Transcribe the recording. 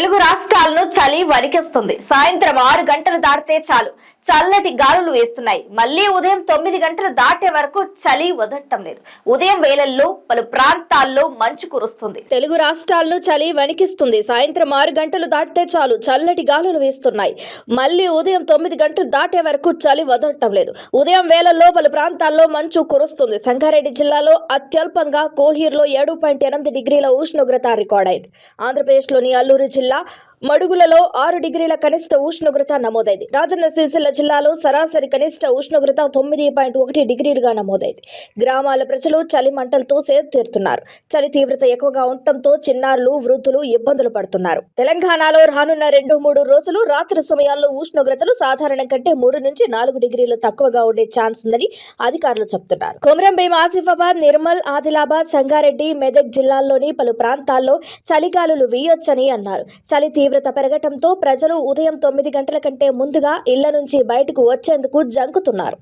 తెలుగు రాష్ట్రాలను చలి వణికిస్తుంది సాయంత్రం ఆరు గంటలు దాటితే చాలు. చల్లటి గాలులు వేస్తున్నాయి. మళ్ళీ ఉదయం తొమ్మిది గంటలు దాటే వరకు చలి వదట్టం లేదు. ఉదయం వేళల్లో పలు ప్రాంతాల్లో మంచు కురుస్తుంది. తెలుగు రాష్ట్రాల్లో చలి వణికిస్తుంది. సాయంత్రం ఆరు గంటలు దాటితే చాలు. చల్లటి గాలులు వేస్తున్నాయి. మళ్ళీ ఉదయం తొమ్మిది గంటలు దాటే వరకు చలి వదట్టం లేదు. ఉదయం వేళల్లో పలు ప్రాంతాల్లో మంచు కురుస్తుంది. సంగారెడ్డి జిల్లాలో అత్యల్పంగా కోహీర్లో ఏడు పాయింట్ ఎనిమిది డిగ్రీల ఉష్ణోగ్రత రికార్డైంది ఆంధ్రప్రదేశ్లోని అల్లూరు జిల్లా మడుగులలో ఆరు డిగ్రీల కనిష్ట ఉష్ణోగ్రత నమోదైంది. రాజన్న సిరిసిల్ల జిల్లాలో సరాసరి కనిష్ట ఉష్ణోగ్రత తొమ్మిది పాయింట్ ఒకటి డిగ్రీలుగా నమోదైంది. గ్రామాల ప్రజలు చలి మంటలతో సేదతీరుతున్నారు చలి తీవ్రత ఎక్కువగా ఉండటంతో చిన్నారులు వృద్ధులు ఇబ్బందులు పడుతున్నారు. తెలంగాణలో రానున్న రెండు మూడు రోజులు రాత్రి సమయాల్లో ఉష్ణోగ్రతలు సాధారణం కంటే మూడు నుంచి నాలుగు డిగ్రీలు తక్కువగా ఉండే ఛాన్స్ ఉందని అధికారులు చెబుతున్నారు. కొమరంభీం ఆసిఫాబాద్ నిర్మల్ ఆదిలాబాద్ సంగారెడ్డి మెదక్ జిల్లాల్లోని పలు ప్రాంతాల్లో చలిగాలులు వీయొచ్చని అన్నారు. చలి తీవ్ర తీవ్రత పెరగటంతో ప్రజలు ఉదయం తొమ్మిది గంటల కంటే ముందుగా ఇళ్ళ నుంచి బయటకు వచ్చేందుకు జంకుతున్నారు.